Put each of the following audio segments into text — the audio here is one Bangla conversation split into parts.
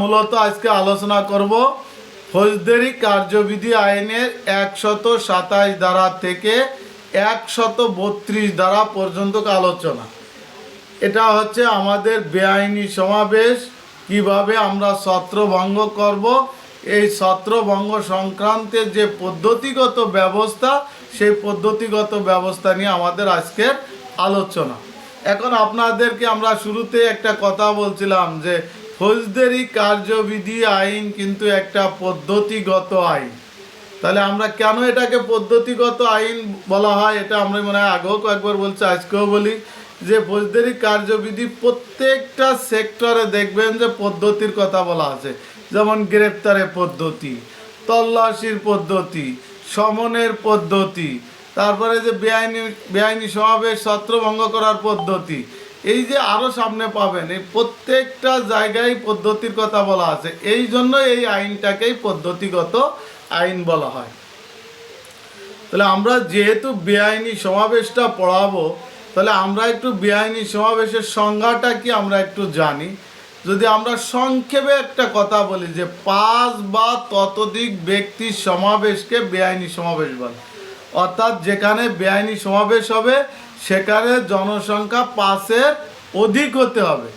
মূলত আজকে আলোচনা করব ফৌজদারি কার্যবিধি আইনের একশত সাতাশ ধারা থেকে একশত বত্রিশ ধারা পর্যন্ত আলোচনা। এটা হচ্ছে আমাদের বেআইনি সমাবেশ, কীভাবে আমরা ছত্রভঙ্গ করব। এই ছত্রভঙ্গ সংক্রান্তের যে পদ্ধতিগত ব্যবস্থা, সেই পদ্ধতিগত ব্যবস্থা নিয়ে আমাদের আজকের আলোচনা। এখন আপনাদেরকে আমরা শুরুতে একটা কথা বলছিলাম যে ফৌজদারি কার্যবিধি আইন কিন্তু একটা পদ্ধতিগত আইন। তাহলে আমরা কেন এটাকে পদ্ধতিগত আইন বলা হয়? এটা আমরা মনে হয় আগেও কয়েকবার বলছি, আজকেও বলি যে ফৌজদারি কার্যবিধি প্রত্যেকটা সেক্টরে দেখবেন যে পদ্ধতির কথা বলা আছে। যেমন গ্রেপ্তারের পদ্ধতি, তল্লাশির পদ্ধতি, সমনের পদ্ধতি, তারপরে যে বেআইনি বেআইনি সমাবেশ, ছত্রভঙ্গ করার পদ্ধতি এই যে আরও সামনে পাবেন, এই প্রত্যেকটা জায়গায় পদ্ধতির কথা বলা আছে। এই জন্য এই আইনটাকেই পদ্ধতিগত আইন বলা হয়। তাহলে আমরা যেহেতু বেআইনি সমাবেশটা পড়াবো, তাহলে আমরা একটু বেআইনি সমাবেশের সংজ্ঞাটা কি আমরা একটু জানি। যদি আমরা সংক্ষেপে একটা কথা বলি যে পাঁচ বা ততোধিক ব্যক্তির সমাবেশকে বেআইনি সমাবেশ বলে। অর্থাৎ যেখানে বেআইনি সমাবেশ হবে সেখানে জনসংখ্যা পাঁচের অধিক হতে হবে।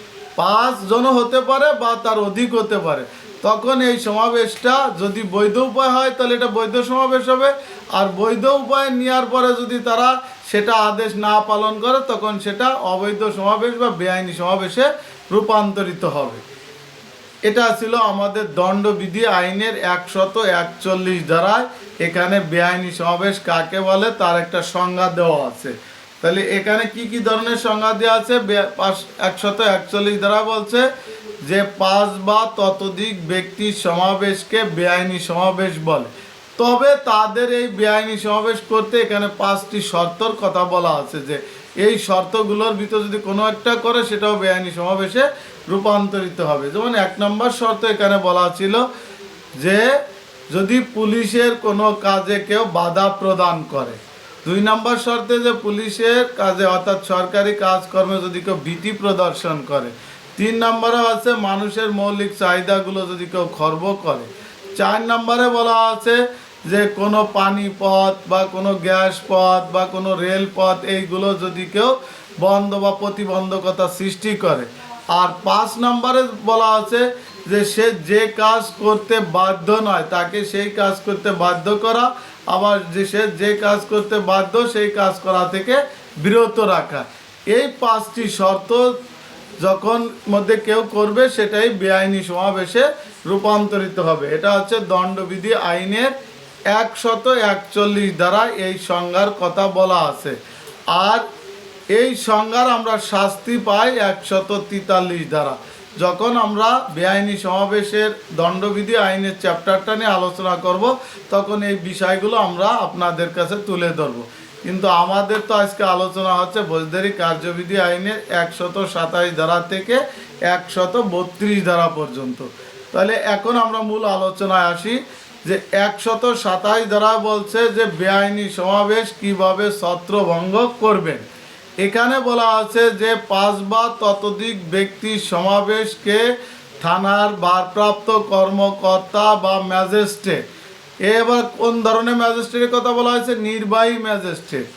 পাঁচ জন হতে পারে বা তার অধিক হতে পারে। তখন এই সমাবেশটা যদি বৈধ উপায় হয়, তাহলে এটা বৈধ সমাবেশ হবে। আর বৈধ উপায় নেওয়ার পরে যদি তারা সেটা আদেশ না পালন করে, তখন সেটা অবৈধ সমাবেশ বা বেআইনি সমাবেশে রূপান্তরিত হবে। এটা ছিল আমাদের দণ্ডবিধি আইনের একশত একচল্লিশ ধারায়। এখানে বেআইনি সমাবেশ কাকে বলে? তার একটা সংজ্ঞা দেওয়া আছে। তাহলে এখানে কি কি ধরনের সংজ্ঞা দেওয়া আছে? একশত একচল্লিশ ধারা বলছে যে পাঁচ বা ততোধিক ব্যক্তির সমাবেশকে বেআইনি সমাবেশ বলে। তবে তাদের এই বেআইনি সমাবেশ করতে এখানে পাঁচটি শর্তর কথা বলা আছে যে এই শর্তগুলোর ভিতর যদি কোনো একটা করে সেটাও বেআইনি সমাবেশে রূপান্তরিত হবে। যেমন এক নম্বর শর্ত এখানে বলা ছিল যে যদি পুলিশের কোনো কাজে কেউ বাধা প্রদান করে দুই নম্বর শর্তে যে পুলিশের কাজে, অর্থাৎ সরকারি কাজকর্মে যদি কেউ ভীতি প্রদর্শন করে। তিন নম্বরে আছে মানুষের মৌলিক চাহিদাগুলো যদি কেউ খর্ব করে। চার নম্বরে বলা আছে যে কোনো পানি পথ বা কোনো গ্যাস পথ বা কোনো রেল পথ, এইগুলো যদি কেউ বন্ধ বা প্রতিবন্ধকতা সৃষ্টি করে। আর পাঁচ নম্বরে বলা আছে যে সে যে কাজ করতে বাধ্য নয়, তাকে সেই কাজ করতে বাধ্য করা আবার যে সে যে কাজ করতে বাধ্য, সেই কাজ করা থেকে বিরত রাখা। এই পাঁচটি শর্ত যখন মধ্যে কেউ করবে, সেটাই বেআইনি সমাবেশে রূপান্তরিত হবে। এটা হচ্ছে দণ্ডবিধি আইনের একশত একচল্লিশ দ্বারা এই সংজ্ঞার কথা বলা আছে। আর এই সংজ্ঞার আমরা শাস্তি পাই একশত তেতাল্লিশ দ্বারা। যখন আমরা বেআইনি সমাবেশের দণ্ডবিধি আইনের চ্যাপ্টারটা নিয়ে আলোচনা করব, তখন এই বিষয়গুলো আমরা আপনাদের কাছে তুলে ধরবো। কিন্তু আমাদের তো আজকে আলোচনা হচ্ছে ফৌজদারি কার্যবিধি আইনের একশত সাতাশ ধারা থেকে একশত বত্রিশ ধারা পর্যন্ত। তাহলে এখন আমরা মূল আলোচনায় আসি যে একশত সাতাশ ধারা বলছে যে বেআইনি সমাবেশ কীভাবে ছত্রভঙ্গ করবেন। এখানে বলা আছে যে পাঁচ বা ততোধিক ব্যক্তির সমাবেশকে থানার ভারপ্রাপ্ত কর্মকর্তা বা ম্যাজিস্ট্রেট। এবার কোন ধরনের ম্যাজিস্ট্রেটের কথা বলা হয়েছে? নির্বাহী ম্যাজিস্ট্রেট।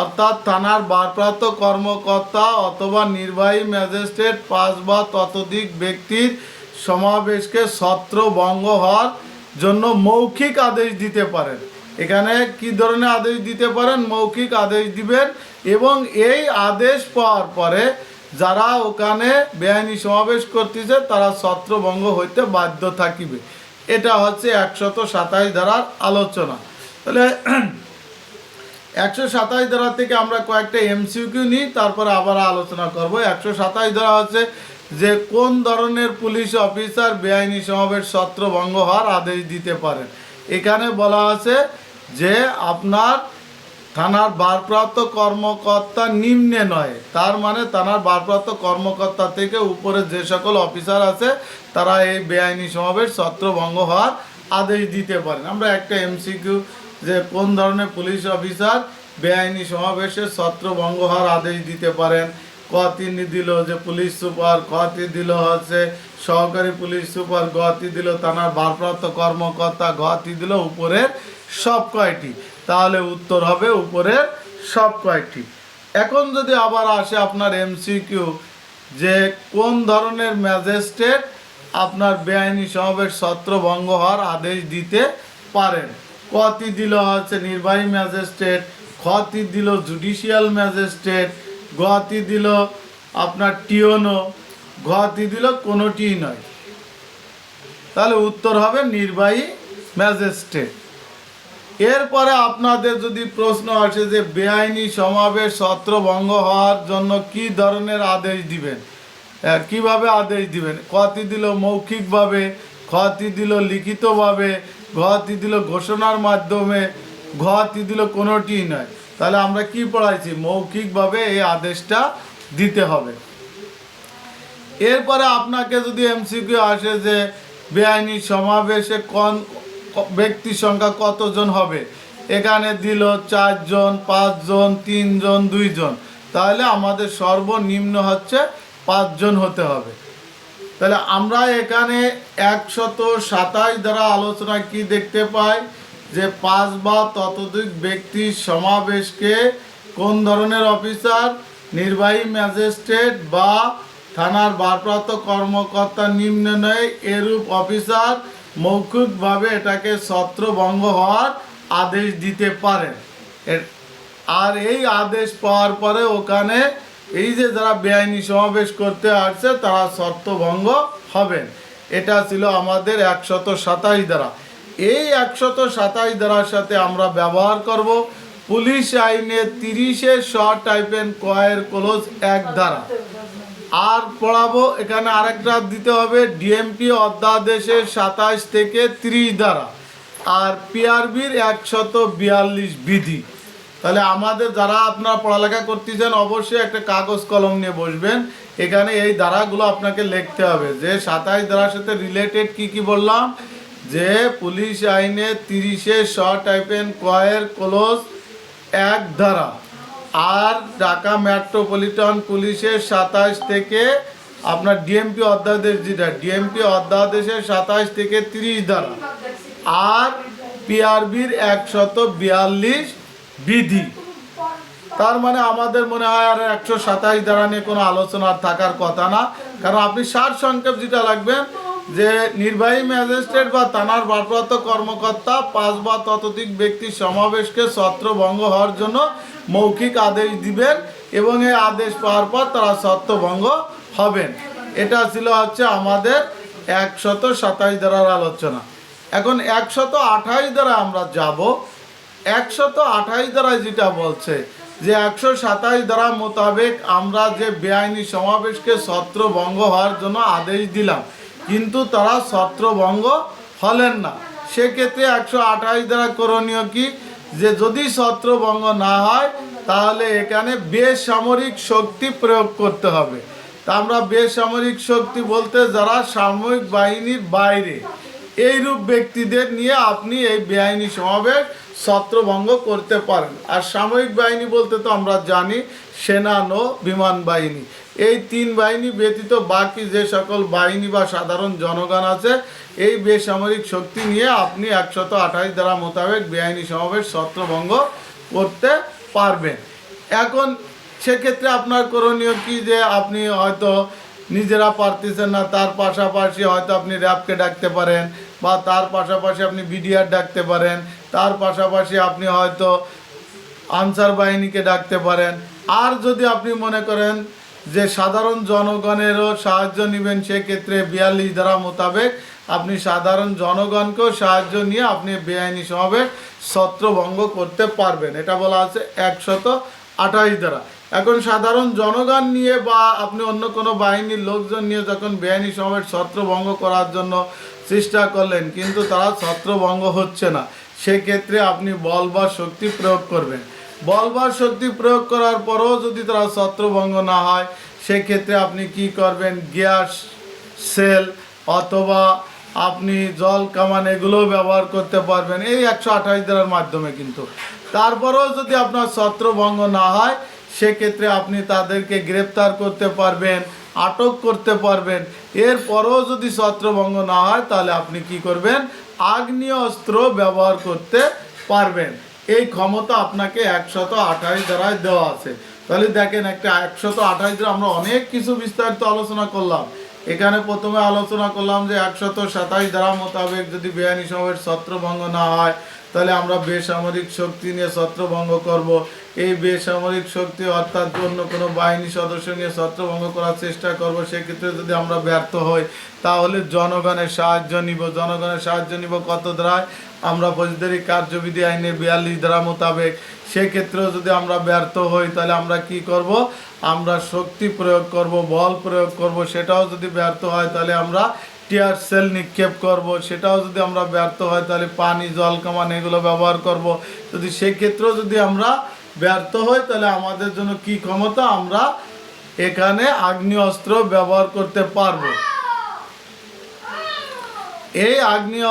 অর্থাৎ থানার ভারপ্রাপ্ত কর্মকর্তা অথবা নির্বাহী ম্যাজিস্ট্রেট পাঁচ বা ততোধিক ব্যক্তির সমাবেশকে ছত্রভঙ্গ হওয়ার জন্য মৌখিক আদেশ দিতে পারেন। এখানে কি ধরনের আদেশ দিতে পারেন? মৌখিক আদেশ দিবেন এবং এই আদেশ পাওয়ার পরে যারা ওখানে বেআইনি সমাবেশ করতেছে, তারা ছত্রভঙ্গ হইতে বাধ্য থাকিবে। এটা হচ্ছে একশত সাতাশ ধারার আলোচনা। তাহলে একশো সাতাশ ধারা থেকে আমরা কয়েকটা এমসিকিউ নিই, তারপরে আবার আলোচনা করব। একশো সাতাশ ধারা হচ্ছে যে কোন ধরনের পুলিশ অফিসার বেআইনি সমাবেশ ছত্রভঙ্গ হওয়ার আদেশ দিতে পারেন। এখানে বলা আছে যে আপনার থানার ভারপ্রাপ্ত কর্মকর্তা নিম্নে নয়। তার মানে থানার ভারপ্রাপ্ত কর্মকর্তা থেকে উপরে যে সকল অফিসার আছে, তারা এই বেআইনি সমাবেশ ছত্রভঙ্গ হওয়ার আদেশ দিতে পারেন। আমরা একটা এমসিকিউ যে কোন ধরনের পুলিশ অফিসার বেআইনি সমাবেশে ছত্রভঙ্গ হওয়ার আদেশ দিতে পারেন। ক তিনি দিল যে পুলিশ সুপার ক তিনি দিল হচ্ছে সহকারী পুলিশ সুপার, গতি দিল থানার ভারপ্রাপ্ত কর্মকর্তা, গতি দিল উপরের সব কয়টি। তাহলে উত্তর হবে উপরের সব কয়েকটি। এখন যদি আবার আসে আপনার এমসিকিউ যে কোন ধরনের ম্যাজিস্ট্রেট আপনার বেআইনি সমাবেশ ছত্রভঙ্গ হওয়ার আদেশ দিতে পারেন? কতি দিল হচ্ছে নির্বাহী ম্যাজিস্ট্রেট খতি দিল জুডিশিয়াল ম্যাজিস্ট্রেট গতি দিল আপনার টিওনো গতি দিল কোনোটিই নয়। তাহলে উত্তর হবে নির্বাহী ম্যাজিস্ট্রেট। এরপরে আপনাদের যদি প্রশ্ন আসে যে বেআইনি সমাবেশ ছত্রভঙ্গ হওয়ার জন্য কি ধরনের আদেশ দিবেন? কীভাবে আদেশ দিবেন? কতি দিল মৌখিকভাবে খতি দিল লিখিতভাবে ঘতি দিল ঘোষণার মাধ্যমে ঘতি দিল কোনোটিই নয়। তাহলে আমরা কি পড়াইছি? মৌখিকভাবে এই আদেশটা দিতে হবে। এরপরে আপনাকে যদি এমসিকিউ আসে যে বেআইনি সমাবেশে কোন ক- ব্যক্তি সংখ্যা কতজন হবে? এখানে দিল চারজন, পাঁচজন, তিনজন, দুইজন। তাহলে আমাদের সর্বনিম্ন হচ্ছে পাঁচজন হতে হবে। তাহলে আমরা এখানে একশত সাতাশ দ্বারা আলোচনায় কি দেখতে পাই? যে পাঁচ বা ততোধিক ব্যক্তির সমাবেশকে কোন ধরনের অফিসার? নির্বাহী ম্যাজিস্ট্রেট বা থানার ভারপ্রাপ্ত কর্মকর্তা নিম্ন নয় এরূপ অফিসার মৌখিকভাবে এটাকে ছত্রভঙ্গ হওয়ার আদেশ দিতে পারেন আর এই আদেশ পাওয়ার পরে ওখানে এই যে যারা বেআইনি সমাবেশ করতে আসছে, তারা শর্তভঙ্গ হবেন। এটা ছিল আমাদের একশত সাতাশ দ্বারা এই একশত সাতাশ দ্বারার সাথে আমরা ব্যবহার করব। পুলিশ আইনে তিরিশে শ টাইপেন কয়ের ক্লোজ এক দ্বারা আর পড়াবো, এখানে আরেকটা দিতে হবে ডিএমপি অধ্যাদেশের সাতাশ থেকে ত্রিশ দ্বারা। আর পিআরবির একশত বিয়াল্লিশ বিধি। তাহলে আমাদের যারা আপনারা পড়ালেখা করতেছেন, অবশ্যই একটা কাগজ কলম নিয়ে বসবেন। এখানে এই ধারাগুলো আপনাকে লিখতে হবে। যে সাতাশ ধারার সাথে রিলেটেড কি কি বললাম? যে পুলিশ আইনে তিরিশে শ টাইপেন কয়ের ক্লোজ এক ধারা আর ঢাকা মেট্রোপলিটন পুলিশের সাতাশ থেকে আপনার ডিএমপি অধ্যাদেশ যেটা ডিএমপি অধ্যাদেশের সাতাশ থেকে তিরিশ ধারা। আর পিআরবির একশত বিয়াল্লিশ বিধি। তার মানে আমাদের মনে হয় আর একশো সাতাশ ধারা নিয়ে কোনো আলোচনা থাকার কথা না। কারণ আপনি সার সংক্ষেপ যেটা লাগবেন যে নির্বাহী ম্যাজিস্ট্রেট বা থানার ভারপ্রাপ্ত কর্মকর্তা পাঁচ বা ততোধিক ব্যক্তির সমাবেশকে ছত্রভঙ্গ হওয়ার জন্য মৌখিক আদেশ দিবেন এবং এই আদেশ পাওয়ার পর তারা ছত্রভঙ্গ হবেন। এটা ছিল হচ্ছে আমাদের একশত সাতাশ ধারার আলোচনা। এখন একশত আঠাশ দ্বারা আমরা যাব। একশত আঠাশ দ্বারা যেটা বলছে যে একশো সাতাশ দ্বারা মোতাবেক আমরা যে বেআইনি সমাবেশকে ছত্রভঙ্গ হওয়ার জন্য আদেশ দিলাম কিন্তু তারা ছত্রভঙ্গ হলেন না। সেক্ষেত্রে একশো আঠাশ দ্বারা করণীয় কি? যে যদি ছত্রভঙ্গ না হয়, তাহলে এখানে বেসামরিক শক্তি প্রয়োগ করতে হবে। তা আমরা বেসামরিক শক্তি বলতে যারা সামরিক বাহিনীর বাইরে, এইরূপ ব্যক্তিদের নিয়ে আপনি এই বেআইনি সমাবেশ ছত্রভঙ্গ করতে পারেন। আর সামরিক বাহিনী বলতে তো আমরা জানি সেনা নৌ বিমান বাহিনী। এই তিন বাহিনী ব্যতীত বাকি যে সকল বাহিনী বা সাধারণ জনগণ আছে, এই বেসামরিক শক্তি নিয়ে আপনি একশত আঠাশ দ্বারা মোতাবেক বেআইনি সমাবেশ ছত্রভঙ্গ করতে পারবেন। এখন সেক্ষেত্রে আপনার করণীয় কি যে আপনি হয়তো নিজেরা পারতেছেন না, তার পাশাপাশি হয়তো আপনি র্যাবকে ডাকতে পারেন বা তার পাশাপাশি আপনি বিডিআর ডাকতে পারেন, তার পাশাপাশি আপনি হয়তো আনসার বাহিনীকে ডাকতে পারেন। আর যদি আপনি মনে করেন যে সাধারণ জনগণেরও সাহায্য নেবেন সেক্ষেত্রে বিয়াল্লিশ ধারা মোতাবেক আপনি সাধারণ জনগণকেও সাহায্য নিয়ে আপনি বেআইনি সমাবেশ ছত্রভঙ্গ করতে পারবেন। এটা বলা আছে একশত আঠাশ ধারা। এখন সাধারণ জনগণ নিয়ে বা আপনি অন্য কোনো বাহিনীর লোকজন নিয়ে যখন বেআইনি সমাবেশ ছত্রভঙ্গ করার জন্য চেষ্টা করলেন, কিন্তু তারা ছত্রভঙ্গ হচ্ছে না। সেক্ষেত্রে আপনি বল বা শক্তি প্রয়োগ করবেন। বল বা শক্তি প্রয়োগ করার পরেও যদি তারা ছত্রভঙ্গ না হয়, সেক্ষেত্রে আপনি কি করবেন? গ্যাস, সেল অথবা আপনি জল, কামান এগুলোও ব্যবহার করতে পারবেন। এই একশো আঠাশ দিনের মাধ্যমে কিন্তু। তারপরেও যদি আপনার ছত্রভঙ্গ না হয়, সেক্ষেত্রে আপনি তাদেরকে গ্রেপ্তার করতে পারবেন, আটক করতে পারবেন। এরপরও যদি ছত্রভঙ্গ না হয়, তাহলে আপনি কি করবেন? আগ্নেয় অস্ত্র ব্যবহার করতে পারবেন। এই ক্ষমতা আপনাকে একশত আঠাশ ধারায় দেওয়া আছে। তাহলে দেখেন একটা একশত আঠাশ দ্বারা আমরা অনেক কিছু বিস্তারিত আলোচনা করলাম। এখানে প্রথমে আলোচনা করলাম যে একশত সাতাশ ধারা মোতাবেক যদি বেআইনি সমাবেশ ছত্রভঙ্গ না হয় তাহলে আমরা বেসামরিক শক্তি নিয়ে ছত্রভঙ্গ করব। এই বেসামরিক শক্তি অর্থাৎ অন্য কোনো বাহিনী সদস্য নিয়ে ছত্রভঙ্গ করার চেষ্টা করব, সেক্ষেত্রে যদি আমরা ব্যর্থ হই, তাহলে জনগণের সাহায্য নিব। জনগণের সাহায্য নিব কত ধারায় আমরা ফৌজদারি কার্যবিধি আইনের বিয়াল্লিশ ধারা মোতাবেক। সেক্ষেত্রেও যদি আমরা ব্যর্থ হই, তাহলে আমরা কি করব? আমরা শক্তি প্রয়োগ করব, বল প্রয়োগ করব। সেটাও যদি ব্যর্থ হয়, তাহলে আমরা টিয়ার সেল নিক্ষেপ করব, সেটাও যদি আমরা ব্যর্থ হয়, তাহলে পানি, জল, কামান এগুলো ব্যবহার করব। যদি সেক্ষেত্রেও যদি আমরা ব্যর্থ হই, তাহলে আমাদের জন্য কি ক্ষমতা? আমরা এখানে অস্ত্র ব্যবহার করতে পারব। এই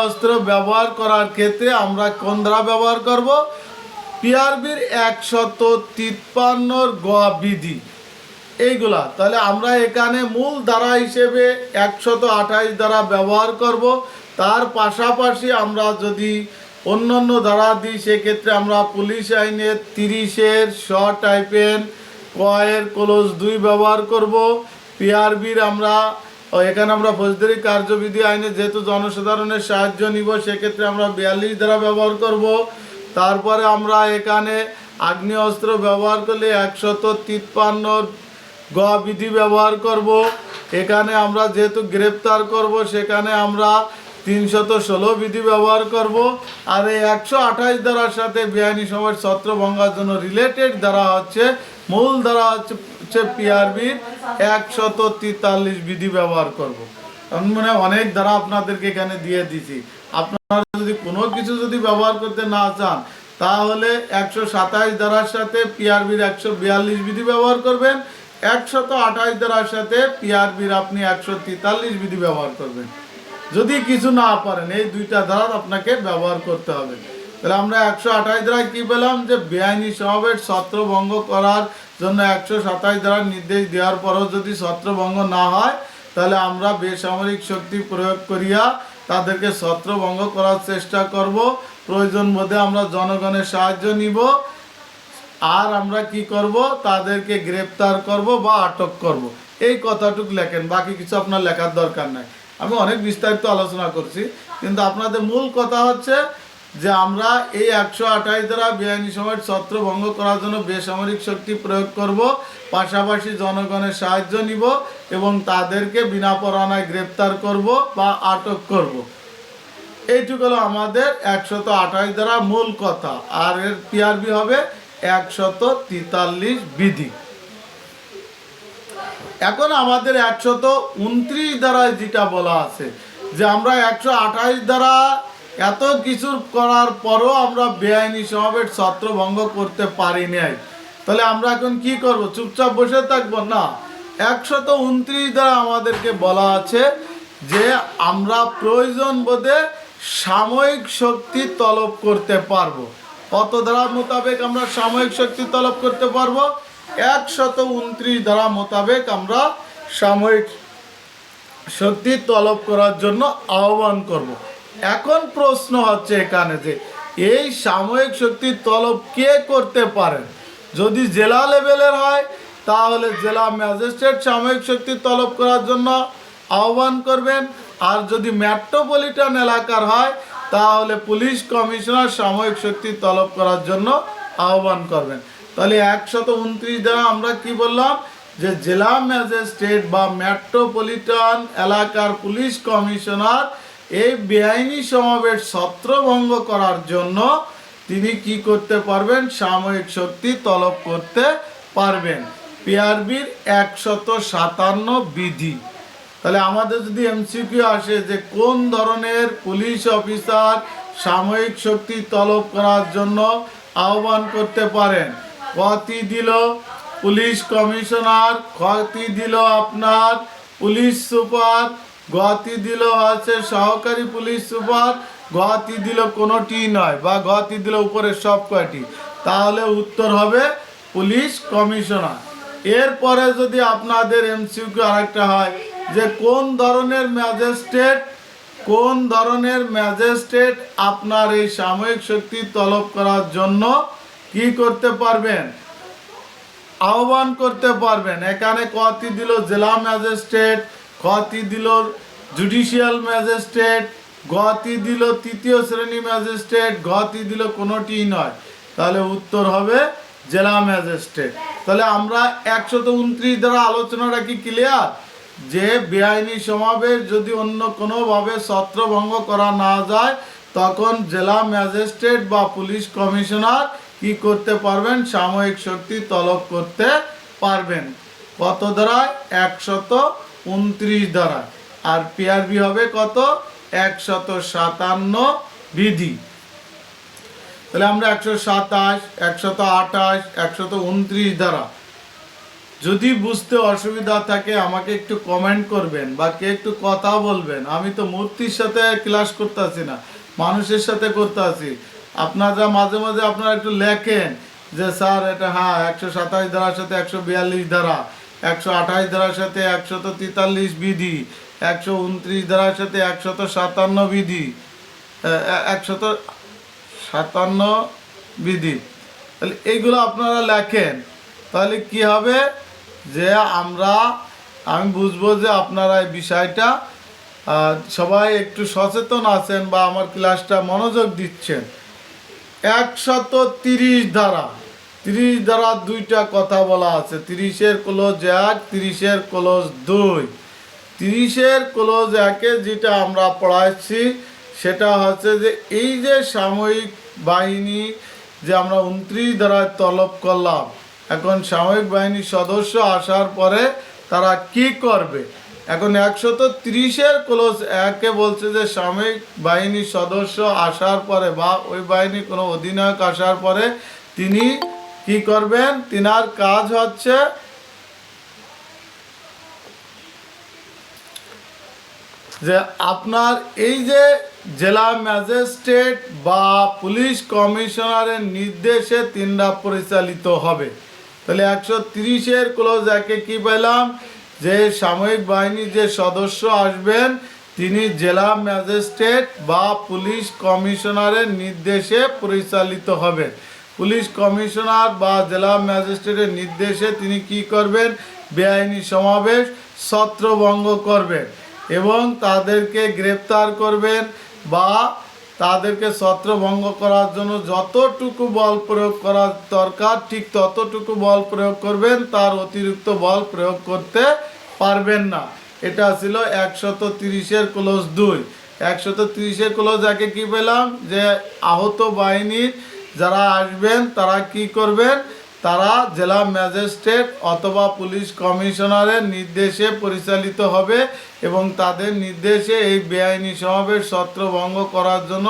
অস্ত্র ব্যবহার করার ক্ষেত্রে আমরা কোন ধারা ব্যবহার করব? পিআরবির একশত তিপ্পান্নর গোয়া বিধি। এইগুলা। তাহলে আমরা এখানে মূল ধারা হিসেবে একশত আঠাশ দ্বারা ব্যবহার করব। তার পাশাপাশি আমরা যদি অন্য অন্য ধারা দিই, সেক্ষেত্রে আমরা পুলিশ আইনের তিরিশের শ টাইপের কয়ের ক্লোজ দুই ব্যবহার করব। পিআরবির আমরা এখানে আমরা ফৌজদারি কার্যবিধি আইনে যেহেতু জনসাধারণের সাহায্য নিব, সেক্ষেত্রে আমরা বিয়াল্লিশ দ্বারা ব্যবহার করব। তারপরে আমরা এখানে আগ্নেয় অস্ত্র ব্যবহার করলে একশত তিপ্পান্ন গ বিধি ব্যবহার করব। এখানে আমরা যেহেতু গ্রেপ্তার করব, সেখানে আমরা তিনশত ষোলো বিধি ব্যবহার করব। আর এই একশো আঠাশ ধারার সাথে বেআইনি সময়ের ছত্রভঙ্গার জন্য রিলেটেড ধারা হচ্ছে, মূল ধারা হচ্ছে হচ্ছে পিআরবির একশত তেতাল্লিশ বিধি ব্যবহার করব। আমি মানে অনেক ধারা আপনাদেরকে এখানে দিয়ে দিছি। আপনারা যদি কোনো কিছু যদি ব্যবহার করতে না চান, তাহলে একশো সাতাশ ধারার সাথে পিআরবির একশো বিয়াল্লিশ বিধি ব্যবহার করবেন। একশত আঠাশ ধারার সাথে পিআরবির আপনি একশো তেতাল্লিশ বিধি ব্যবহার করবেন। যদি কিছু না পারেন, এই দুইটা ধারা আপনাকে ব্যবহার করতে হবে। তাহলে আমরা একশো আঠাশ ধারায় কী পেলাম? যে বেআইনি সমাবেশ, ছত্রভঙ্গ করার জন্য একশো সাতাশ ধারার নির্দেশ দেওয়ার পরও যদি ছত্রভঙ্গ না হয়, তাহলে আমরা বেসামরিক শক্তি প্রয়োগ করিয়া তাদেরকে ছত্রভঙ্গ করার চেষ্টা করব। প্রয়োজন বোধে আমরা জনগণের সাহায্য নিব। আর আমরা কি করব? তাদেরকে গ্রেপ্তার করব বা আটক করব। এই কথাটুকু লেখেন, বাকি কিছু আপনার লেখার দরকার নাই। আমি অনেক বিস্তারিত আলোচনা করছি, কিন্তু আপনাদের মূল কথা হচ্ছে যে আমরা এই একশো আঠাশ দ্বারা বেআইনি সময়ের ছত্র ভঙ্গ করার জন্য বেসামরিক শক্তি প্রয়োগ করব, পাশাপাশি জনগণের সাহায্য নিব এবং তাদেরকে বিনা পরানায় গ্রেপ্তার করব বা আটক করব। এইটুকু হলো আমাদের একশত আঠাশ দ্বারা মূল কথা। আর এর পিআরবি হবে একশত তেতাল্লিশ বিধি। এখন আমাদের একশত উনত্রিশ দ্বারায় যেটা বলা আছে, যে আমরা একশো আঠাশ দ্বারা এত কিছু করার পরও আমরা বেআইনি সমাবেশ ছত্রভঙ্গ করতে পারি নাই। তাহলে আমরা এখন কি করব? চুপচাপ বসে থাকব? না। একশত উনত্রিশ দ্বারা আমাদেরকে বলা আছে যে আমরা প্রয়োজন বোধে সাময়িক শক্তি তলব করতে পারব। কত ধারা মোতাবেক আমরা সাময়িক শক্তি তলব করতে পারব? একশত উনত্রিশ ধারা মোতাবেক আমরা সাময়িক শক্তি তলব করার জন্য আহ্বান করব। এখন প্রশ্ন হচ্ছে এখানে যে, এই সাময়িক শক্তি তলব কে করতে পারেন? যদি জেলা লেভেলের হয়, তাহলে জেলা ম্যাজিস্ট্রেট সাময়িক শক্তি তলব করার জন্য আহ্বান করবেন। আর যদি মেট্রোপলিটন এলাকার হয় তাহলে পুলিশ কমিশনার সাময়িক শক্তি তলব করার জন্য আহ্বান করবেন। তাহলে একশত উনত্রিশ দ্বারা আমরা কি বললাম? যে জেলা ম্যাজিস্ট্রেট বা মেট্রোপলিটন এলাকার পুলিশ কমিশনার এই বেআইনি সমাবেশ ছত্রভঙ্গ করার জন্য তিনি কি করতে পারবেন? সাময়িক শক্তি তলব করতে পারবেন। পিআরবির একশত সাতান্ন বিধি। তাহলে আমাদের যদি এমসিকিউ আসে যে কোন ধরনের পুলিশ অফিসার সাময়িক শক্তি তলব করার জন্য আহ্বান করতে পারেন? কতি দিল পুলিশ কমিশনার, ক্ষতি দিল আপনার পুলিশ সুপার গতি দিল আছে সহকারী পুলিশ সুপার গতি দিল কোনোটি নয় বা গতি দিল উপরের সব কয়টি তাহলে উত্তর হবে পুলিশ কমিশনার। এরপরে যদি আপনাদের এমসিকিউ আরেকটা হয়, যে কোন ধরনের ম্যাজিস্ট্রেট, কোন ধরনের ম্যাজিস্ট্রেট আপনার এই সাময়িক শক্তি তলব করার জন্য কি করতে পারবেন? আহ্বান করতে পারবেন। এখানে কতি দিল জেলা ম্যাজিস্ট্রেট, কতি দিল জুডিশিয়াল ম্যাজিস্ট্রেট, গতি দিল তৃতীয় শ্রেণি ম্যাজিস্ট্রেট, গতি দিল কোনোটি নয়। তাহলে উত্তর হবে জেলা ম্যাজিস্ট্রেট। তাহলে আমরা একশত উনত্রিশ দ্বারা আলোচনাটা কি ক্লিয়ার যে বেআইনি সমাবেশ যদি অন্য কোনোভাবে ছত্রভঙ্গ করা না যায়, তখন জেলা ম্যাজিস্ট্রেট বা পুলিশ কমিশনার কি করতে পারবেন? সাময়িক শক্তি তলব করতে পারবেন। কত দ্বারায় একশত উনত্রিশ দ্বারা আর পিআরবি হবে কত? একশত সাতান্ন বিধি। তাহলে আমরা একশো সাতাশ একশত আঠাশ একশত উনত্রিশ দ্বারা। যদি বুঝতে অসুবিধা থাকে, আমাকে একটু কমেন্ট করবেন বা কে একটু কথা বলবেন। আমি তো মূর্তির সাথে ক্লাস করতেছি না, মানুষের সাথে করতে আছি আপনারা মাঝে মাঝে আপনারা একটু লেখেন যে, স্যার, এটা হ্যাঁ একশো সাতাশ ধারার সাথে একশো বিয়াল্লিশ ধারা একশো আঠাশ ধারার সাথে একশত তেতাল্লিশ বিধি, একশো উনত্রিশ ধারার সাথে একশত সাতান্ন বিধি একশত সাতান্ন বিধি। তাহলে এইগুলো আপনারা লেখেন, তাহলে কি হবে? যে আমরা, আমি বুঝব যে আপনারা এই বিষয়টা সবাই একটু সচেতন আছেন বা আমার ক্লাসটা মনোযোগ দিচ্ছেন। একশত তিরিশ ধারা তিরিশ ধারা দুইটা কথা বলা আছে। তিরিশের ক্লোজ এক, তিরিশের ক্লোজ দুই। তিরিশের ক্লোজ একে যেটা আমরা পড়াচ্ছি সেটা হচ্ছে যে এই যে সাময়িক বাহিনী যে আমরা উনত্রিশ ধারায় তলব করলাম, এখন সাময়িক বাহিনীর সদস্য আসার পরে তারা কি করবে? এখন একশত তিরিশের ক্লোজ একে বলছে যে সাময়িক বাহিনীর সদস্য আসার পরে বা ওই বাহিনীর কোনো অধিনায়ক আসার পরে তিনি কি করবেন? তিনার কাজ হচ্ছে যে আপনার এই যে জেলা ম্যাজিস্ট্রেট বা পুলিশ কমিশনারের নির্দেশে তিনরা পরিচালিত হবে। তাহলে একশো তিরিশের ক্লোজ একে কি পেলাম? যে সাময়িক বাহিনীর যে সদস্য আসবেন, তিনি জেলা ম্যাজিস্ট্রেট বা পুলিশ কমিশনারের নির্দেশে পরিচালিত হবেন পুলিশ কমিশনার বা জেলা ম্যাজিস্ট্রেটের নির্দেশে তিনি কি করবেন? বেআইনি সমাবেশ, ছত্রভঙ্গ করবেন। এবং তাদেরকে গ্রেপ্তার করবেন বা তাদেরকে ছত্রভঙ্গ করার জন্য যতটুকু বল প্রয়োগ করার দরকার, ঠিক ততটুকু বল প্রয়োগ করবেন, তার অতিরিক্ত বল প্রয়োগ করতে পারবেন না। এটা ছিল একশত তিরিশের ক্লোজ দুই। একশত তিরিশের ক্লোজ একে কি পেলাম? যে আহত বাহিনীর যারা আসবেন, তারা কি করবেন? তারা জেলা ম্যাজিস্ট্রেট অথবা পুলিশ কমিশনারের নির্দেশে পরিচালিত হবে এবং তাদের নির্দেশে এই বেআইনি সমাবেশ ছত্রভঙ্গ করার জন্য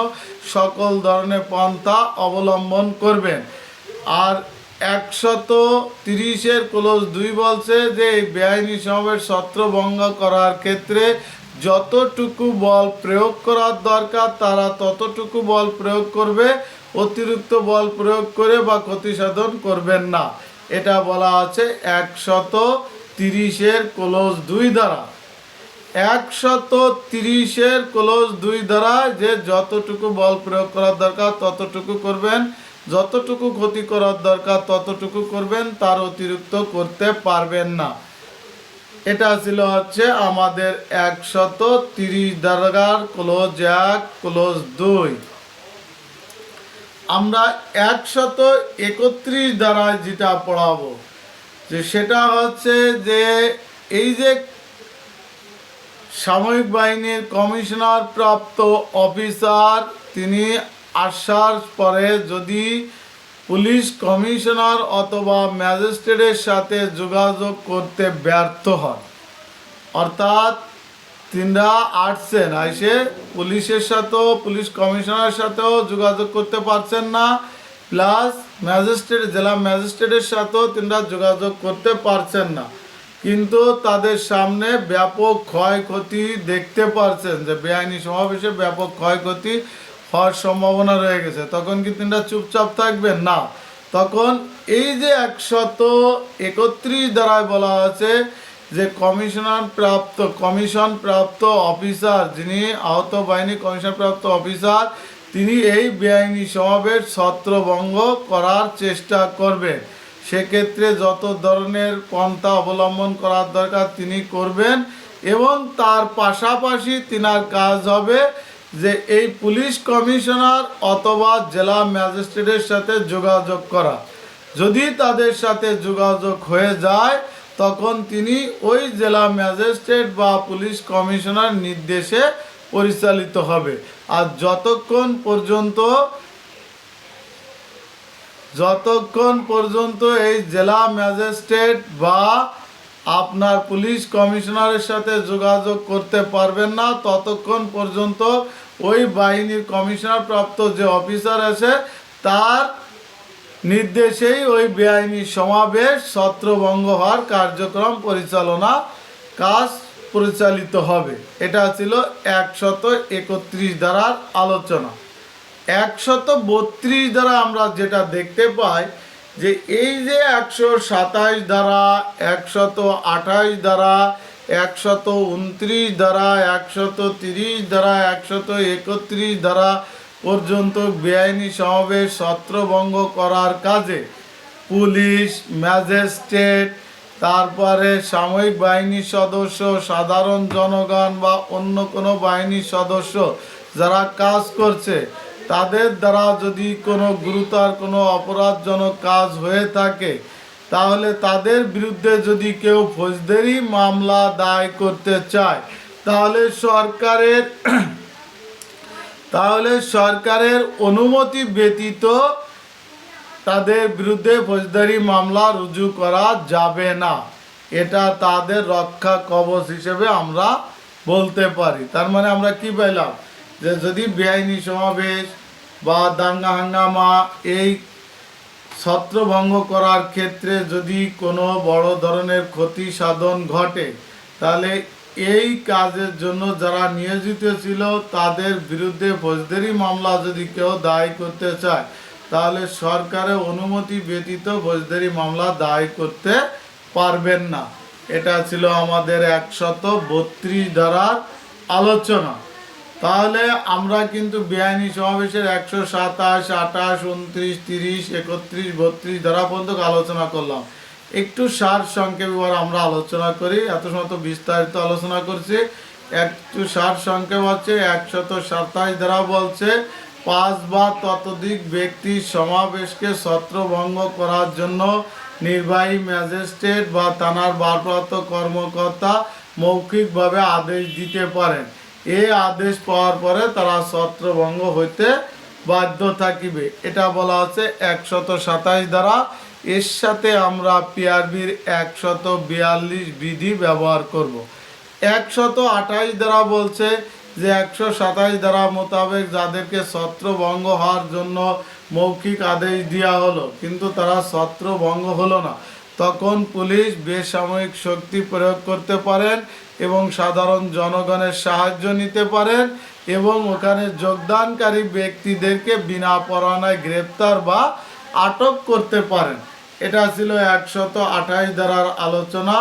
সকল ধরনের পন্থা অবলম্বন করবেন। আর একশত তিরিশের ক্লোজ দুই বলছে যে, এই বেআইনি সমাবেশ ছত্রভঙ্গ করার ক্ষেত্রে যতটুকু বল প্রয়োগ করার দরকার, তারা ততটুকু বল প্রয়োগ করবে। অতিরিক্ত বল প্রয়োগ করে বা ক্ষতি সাধন করবেন না। এটা বলা আছে একশত তিরিশের ক্লোজ দুই দ্বারা। একশত তিরিশের ক্লোজ দুই দ্বারা যে যতটুকু বল প্রয়োগ করার দরকার ততটুকু করবেন, যতটুকু ক্ষতি করার দরকার ততটুকু করবেন, তার অতিরিক্ত করতে পারবেন না। এটা ছিল হচ্ছে আমাদের একশত তিরিশ দ্বারার ক্লোজ এক ক্লোজ দুই। আমরা একশত একত্রিশ দ্বারায় যেটা পড়াবো, যে সেটা হচ্ছে যে এই যে সামরিক বাহিনীর কমিশনার প্রাপ্ত অফিসার, তিনি আসার পরে যদি পুলিশ কমিশনার অথবা ম্যাজিস্ট্রেটের সাথে যোগাযোগ করতে ব্যর্থ হন, অর্থাৎ তিনরা আসছেন এসে পুলিশের সাথেও, পুলিশ কমিশনারের সাথেও যোগাযোগ করতে পারছেন না। প্লাস ম্যাজিস্ট্রেট, জেলা ম্যাজিস্ট্রেটের সাথেও তিনরা যোগাযোগ করতে পারছেন না। কিন্তু তাদের সামনে ব্যাপক ক্ষয়ক্ষতি দেখতে পারছেন যে বেআইনি সমাবেশে ব্যাপক ক্ষয়ক্ষতি হওয়ার সম্ভাবনা রয়ে গেছে। তখন কি তিনরা চুপচাপ থাকবেন? না। তখন এই যে একশত একত্রিশ দ্বারায় বলা আছে যে কমিশনার প্রাপ্ত, কমিশন প্রাপ্ত অফিসার, যিনি আহত বাহিনী কমিশন প্রাপ্ত অফিসার, তিনি এই বেআইনি সমাবেশ ছত্রভঙ্গ করার চেষ্টা করবেন। সেক্ষেত্রে যত ধরনের পন্থা অবলম্বন করার দরকার তিনি করবেন এবং তার পাশাপাশি তিনার কাজ হবে যে এই পুলিশ কমিশনার অথবা জেলা ম্যাজিস্ট্রেটের সাথে যোগাযোগ করা। যদি তাদের সাথে যোগাযোগ হয়ে যায় তখন তিনি ওই জেলা ম্যাজিস্ট্রেট বা পুলিশ কমিশনার নির্দেশে পরিচালিত হবে। আর যতক্ষণ পর্যন্ত যতক্ষণ পর্যন্ত এই জেলা ম্যাজিস্ট্রেট বা আপনার পুলিশ কমিশনারের সাথে যোগাযোগ করতে পারবেন না, ততক্ষণ পর্যন্ত ওই বাহিনীর কমিশনার প্রাপ্ত যে অফিসার আছে, তার নির্দেশেই ওই বেআইনি সমাবেশ ছত্রভঙ্গ হওয়ার কার্যক্রম পরিচালনা কাজ পরিচালিত হবে। এটা ছিল একশত একত্রিশ দ্বারার আলোচনা। একশত বত্রিশ দ্বারা আমরা যেটা দেখতে পাই যে এই যে একশো সাতাশ দ্বারা একশত আঠাশ দ্বারা একশত উনত্রিশ দ্বারা একশত তিরিশ দ্বারা একশত একত্রিশ দ্বারা পর্যন্ত বেআইনি সমাবেশ ছত্রভঙ্গ করার কাজে পুলিশ, ম্যাজিস্ট্রেট, তারপরে সাময়িক বাহিনীর সদস্য, সাধারণ জনগণ বা অন্য কোনো বাহিনীর সদস্য যারা কাজ করছে, তাদের দ্বারা যদি কোনো গুরুতর কোনো অপরাধজনক কাজ হয়ে থাকে, তাহলে তাদের বিরুদ্ধে যদি কেউ ফৌজদারি মামলা দায় করতে চায়, তাহলে সরকারের তাহলে সরকারের অনুমতি ব্যতীত তাদের বিরুদ্ধে ফৌজদারি মামলা রুজু করা যাবে না। এটা তাদের রক্ষা কবচ হিসেবে আমরা বলতে পারি। তার মানে আমরা কি পেলাম যে যদি বেআইনি সমাবেশ বা দাঙ্গা হাঙ্গামা এই ছত্রভঙ্গ করার ক্ষেত্রে যদি কোনো বড় ধরনের ক্ষতি সাধন ঘটে, তাহলে এই কাজের জন্য যারা নিয়োজিত ছিল, তাদের বিরুদ্ধে ফৌজদারি মামলা যদি কেউ দায় করতে চায়, তাহলে সরকারের অনুমতি ব্যতীত ফৌজদারি মামলা দায় করতে পারবেন না। এটা ছিল আমাদের একশত বত্রিশ ধারার আলোচনা। তাহলে আমরা কিন্তু বেআইনি সমাবেশের একশো সাতাশ, আঠাশ, উনত্রিশ, তিরিশ, একত্রিশ, বত্রিশ ধারা পর্যন্ত আলোচনা করলাম। একটু সার সংক্ষেপ আমরা আলোচনা করি। এত সময় তো বিস্তারিত আলোচনা করছি। একটু সার সংক্ষেপ হচ্ছে, একশত সাতাশ ধারা বলছে, পাঁচ বা ততোধিক ব্যক্তি সমাবেশকে ছত্রভঙ্গ করার জন্য নির্বাহী ম্যাজিস্ট্রেট বা থানার ভারপ্রাপ্ত কর্মকর্তা মৌখিকভাবে আদেশ দিতে পারেন। এই আদেশ পাওয়ার পরে তারা ছত্রভঙ্গ হইতে বাধ্য থাকিবে। এটা বলা আছে একশত সাতাশ দ্বারা এর সাথে আমরা পিআরবির একশত বিয়াল্লিশ বিধি ব্যবহার করব। একশত আঠাশ দ্বারা বলছে যে একশো সাতাশ দ্বারা মোতাবেক যাদেরকে ছত্রভঙ্গ হওয়ার জন্য মৌখিক আদেশ দেওয়া হলো, কিন্তু তারা ছত্রভঙ্গ হলো না তখন পুলিশ বেসামরিক শক্তি প্রয়োগ করতে পারেন এবং সাধারণ জনগণের সাহায্য নিতে পারেন এবং ওখানে যোগদানকারী ব্যক্তিদেরকে বিনা পরোয়ানায় গ্রেপ্তার বা আটক করতে পারেন এটা ছিল একশত আঠাশ ধারার আলোচনা।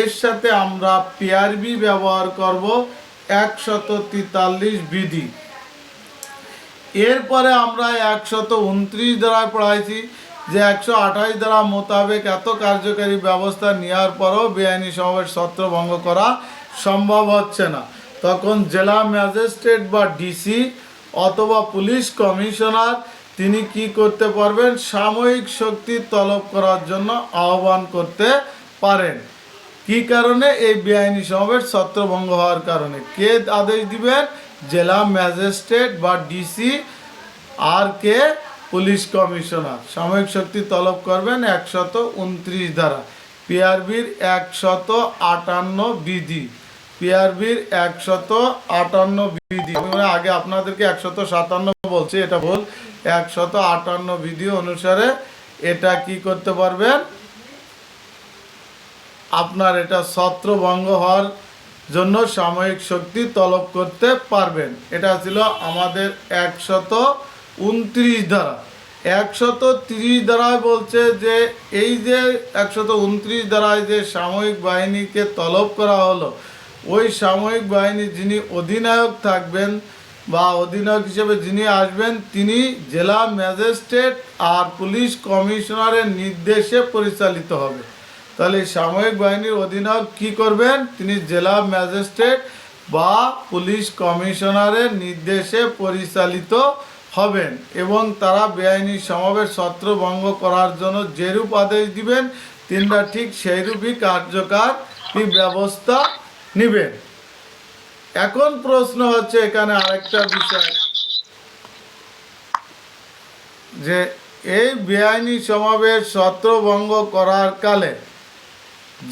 এর সাথে আমরা পিআরবি ব্যবহার করব একশত তেতাল্লিশ বিধি এরপরে আমরা একশত উনত্রিশ দ্বারায় পড়াইছি যে একশো আঠাশ দ্বারা মোতাবেক এত কার্যকারী ব্যবস্থা নেওয়ার পরও বেআইনি সমাবেশ ছত্রভঙ্গ করা সম্ভব হচ্ছে না। তখন জেলা ম্যাজিস্ট্রেট বা ডিসি অথবা পুলিশ কমিশনার তিনি কি করতে পারবেন? সাময়িক শক্তি তলব করার জন্য আহ্বান করতে পারেন। কি কারণে? এই বেআইনি সমাবেশ ছত্রভঙ্গ হওয়ার কারণে। কে আদেশ দিবেন? জেলা ম্যাজিস্ট্রেট বা ডিসি, আর কে? Police commissioner. সাময়িক শক্তি তলব করবেন একশত উনত্রিশ ধারা। পিআরবির একশত আটান্ন বিধি। পিআরবির একশত আটান্ন বিধি। আগে আপনাদেরকে একশত সাতান্ন বলছি, এটা ভুল। একশত আটান্ন বিধি অনুসারে এটা কি করতে পারবেন? আপনার এটা ছত্রভঙ্গ হওয়ার জন্য সাময়িক শক্তি তলব করতে পারবেন। এটা ছিল আমাদের একশত উনত্রিশ ধারা। একশত তিরিশ দ্বারায় বলছে যে, এই যে একশত উনত্রিশ দ্বারায় যে সাময়িক বাহিনীকে তলব করা হলো, ওই সাময়িক বাহিনী যিনি অধিনায়ক থাকবেন বা অধিনায়ক হিসেবে যিনি আসবেন, তিনি জেলা ম্যাজিস্ট্রেট আর পুলিশ কমিশনারের নির্দেশে পরিচালিত হবে। তাহলে সাময়িক বাহিনীর অধিনায়ক কি করবেন? তিনি জেলা ম্যাজিস্ট্রেট বা পুলিশ কমিশনারের নির্দেশে পরিচালিত হবেন এবং তারা বেআইনি সমাবেশ ছত্রভঙ্গ করার জন্য যেরূপ আদেশ দিবেন, তিনটা ঠিক সেইরূপই কার্যকর ব্যবস্থা নেবেন। এখন প্রশ্ন হচ্ছে এখানে আরেকটা বিষয়। যে এই বেআইনি সমাবেশ ছত্রভঙ্গ করার কালে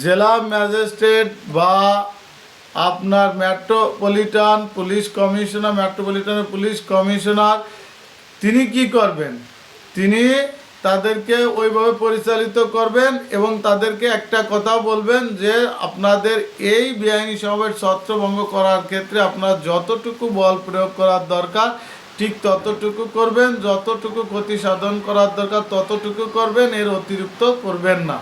জেলা ম্যাজিস্ট্রেট বা আপনার মেট্রোপলিটন পুলিশ কমিশনার, মেট্রোপলিটনের পুলিশ কমিশনার, তিনি কি করবেন? তিনি তাদেরকে ওইভাবে পরিচালিত করবেন এবং তাদেরকে একটা কথা বলবেন যে আপনাদের এই বেআইনি সমাবেশ ছত্রভঙ্গ করার ক্ষেত্রে আপনার যতটুকু বল প্রয়োগ করার দরকার, ঠিক ততটুকু করবেন, যতটুকু ক্ষতি সাধন করার দরকার ততটুকু করবেন, এর অতিরিক্ত করবেন না।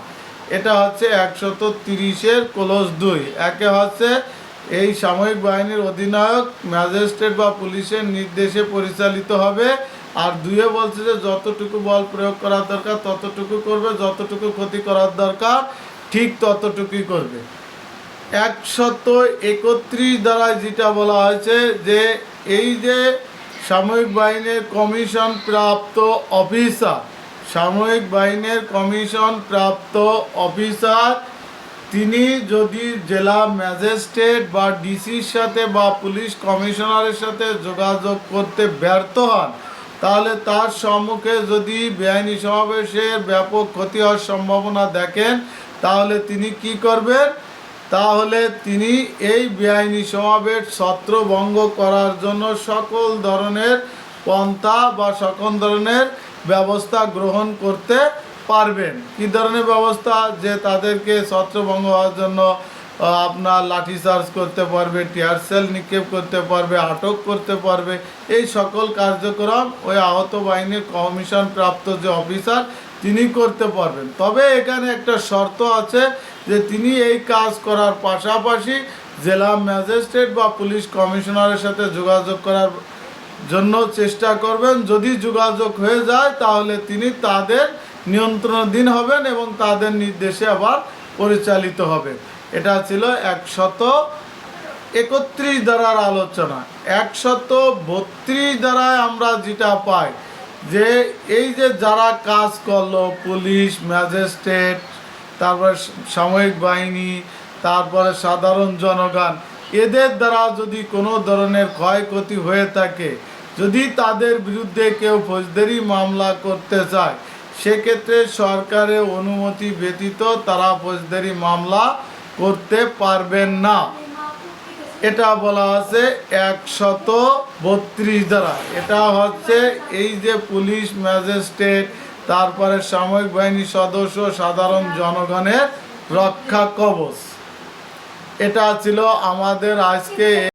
এটা হচ্ছে একশত তিরিশের ক্লোজ দুই। একে হচ্ছে এই সাময়িক বাহিনীর অধিনায়ক, ম্যাজিস্ট্রেট বা পুলিশের নির্দেশে পরিচালিত হবে। আর দুয়ে বলছে যে যতটুকু বল প্রয়োগ করার দরকার, ততটুকু করবে, যতটুকু ক্ষতি করার দরকার, ঠিক ততটুকুই করবে। একশত একত্রিশ দ্বারা যেটা বলা হয়েছে যে এই যে সাময়িক বাহিনীর কমিশন প্রাপ্ত অফিসার, সাময়িক বাহিনীর কমিশন প্রাপ্ত অফিসার, তিনি যদি জেলা ম্যাজিস্ট্রেট বা ডিসির সাথে বা পুলিশ কমিশনারের সাথে যোগাযোগ করতে ব্যর্থ হন তাহলে তার সম্মুখে যদি বেআইনি সমাবেশের ব্যাপক ক্ষতি হওয়ার সম্ভাবনা দেখেন, তাহলে তিনি কি করবেন? তাহলে তিনি এই বেআইনি সমাবেশ ছত্রভঙ্গ করার জন্য সকল ধরনের পন্থা বা সকল ধরনের ব্যবস্থা গ্রহণ করতে পারবেন। কি ধরনের ব্যবস্থা? যে তাদেরকে ছত্রভঙ্গ হওয়ার জন্য আপনার লাঠি চার্জ করতে পারবে, টিয়ার সেল নিক্ষেপ করতে পারবে, আটক করতে পারবে। এই সকল কার্যক্রম ওই আহত বাহিনীর কমিশন প্রাপ্ত যে অফিসার, তিনি করতে পারবেন। তবে এখানে একটা শর্ত আছে যে তিনি এই কাজ করার পাশাপাশি জেলা ম্যাজিস্ট্রেট বা পুলিশ কমিশনারের সাথে যোগাযোগ করার জন্য চেষ্টা করবেন। যদি যোগাযোগ হয়ে যায়, তাহলে তিনি তাদের নিয়ন্ত্রণাধীন হবেন এবং তাদের নির্দেশে আবার পরিচালিত হবে। এটা ছিল একশত একত্রিশ দ্বারার আলোচনা। একশত বত্রিশ দ্বারায় আমরা যেটা পাই যে এই যে যারা কাজ করল, পুলিশ, ম্যাজিস্ট্রেট, তারপরে সাময়িক বাহিনী, তারপরে সাধারণ জনগণ, এদের দ্বারা যদি কোনো ধরনের ক্ষয়ক্ষতি হয়ে থাকে, যদি তাদের বিরুদ্ধে কেউ ফৌজদারি মামলা করতে চায়, সেক্ষেত্রে সরকারের অনুমতি ব্যতীত তারা ফৌজদারি মামলা করতে পারবেন না। এটা বলা আছে একশত বত্রিশ দ্বারা। এটা হচ্ছে এই যে পুলিশ ম্যাজিস্ট্রেট, তারপরে সামরিক বাহিনী সদস্য, সাধারণ জনগণের রক্ষা কবচ। এটা ছিল আমাদের আজকে